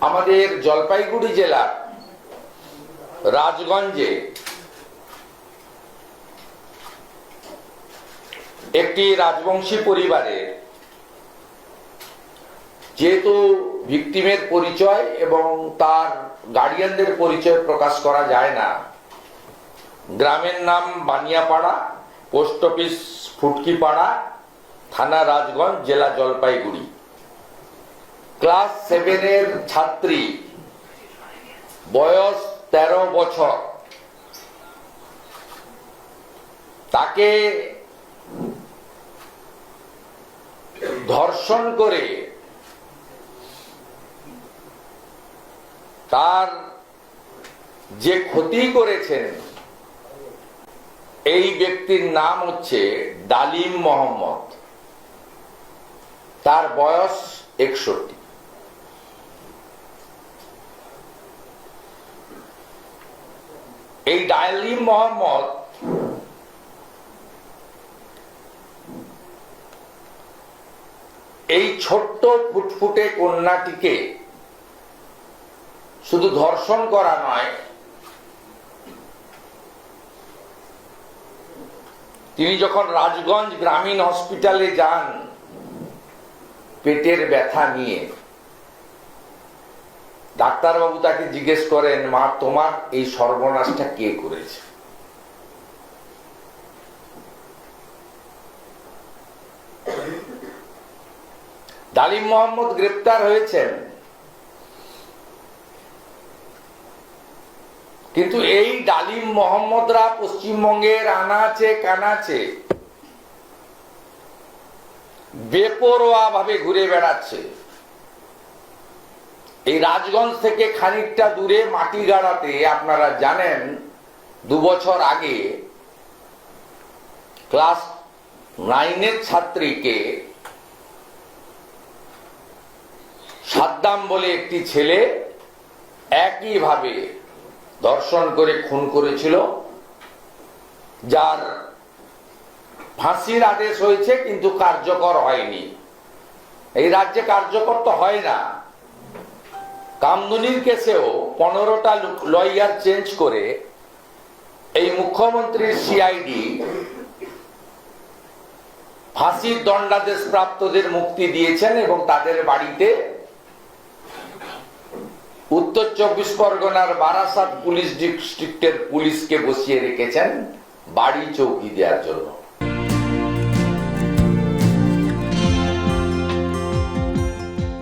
আমাদের জলপাইগুড়ি জেলা, রাজগঞ্জে একটি রাজবংশী পরিবারে যেহেতু ভিকটিমের পরিচয় এবং তার গার্ডিয়ানদের পরিচয় প্রকাশ করা যায় না, গ্রামের নাম বানিয়াপাড়া, পোস্ট অফিস ফুটকিপাড়া, থানা রাজগঞ্জ, জেলা জলপাইগুড়ি। ক্লাস সেভেনের ছাত্রী, বয়স তেরো বছর। তাকে ধর্ষণ করে তার যে ক্ষতি করেছেন, এই ব্যক্তির নাম হচ্ছে ডালিম মোহাম্মদ। তার বয়স একষট্টি। এই ডালিম মোহাম্মদ এই ছোট্ট ফুটফুটে কন্যাটিকে শুধু ধর্ষণ করা নয়, তিনি যখন রাজগঞ্জ গ্রামীণ হসপিটালে যান, পেটের ব্যথা নিয়ে ডাক্তারবাবু তাকে জিজ্ঞেস করেন, মা, তোমার এই সর্বনাশটা কে করেছে? ডালিম মোহাম্মদ গ্রেপ্তার হয়েছেন। কিন্তু এই ডালিম মোহাম্মদরা পশ্চিমবঙ্গের আনাচে কানাচে বেপরোয়া ভাবে ঘুরে বেড়াচ্ছে। এই রাজগঞ্জ থেকে খানিকটা দূরে মাটি গাড়াতে আপনারা জানেন, দু বছর আগে ক্লাস নাইনের ছাত্রীকে সাদ্দাম বলে একটি ছেলে একইভাবে দর্শন করে খুন করেছিল, যার ফাঁসির আদেশ হয়েছে কিন্তু কার্যকর হয়নি। এই রাজ্যে কার্যকর তো হয় না। কামদুনির কেসেও পনেরোটা লয়ার চেঞ্জ করে এই মুখ্যমন্ত্রীর সিআইডি ফাঁসির দণ্ডাদেশ প্রাপ্তদের মুক্তি দিয়েছেন এবং তাদের বাড়িতে উত্তর চব্বিশ পরগনার বারাসাত পুলিশ ডিস্ট্রিক্টের পুলিশকে বসিয়ে রেখেছেন বাড়ি চৌকি দেওয়ার জন্য।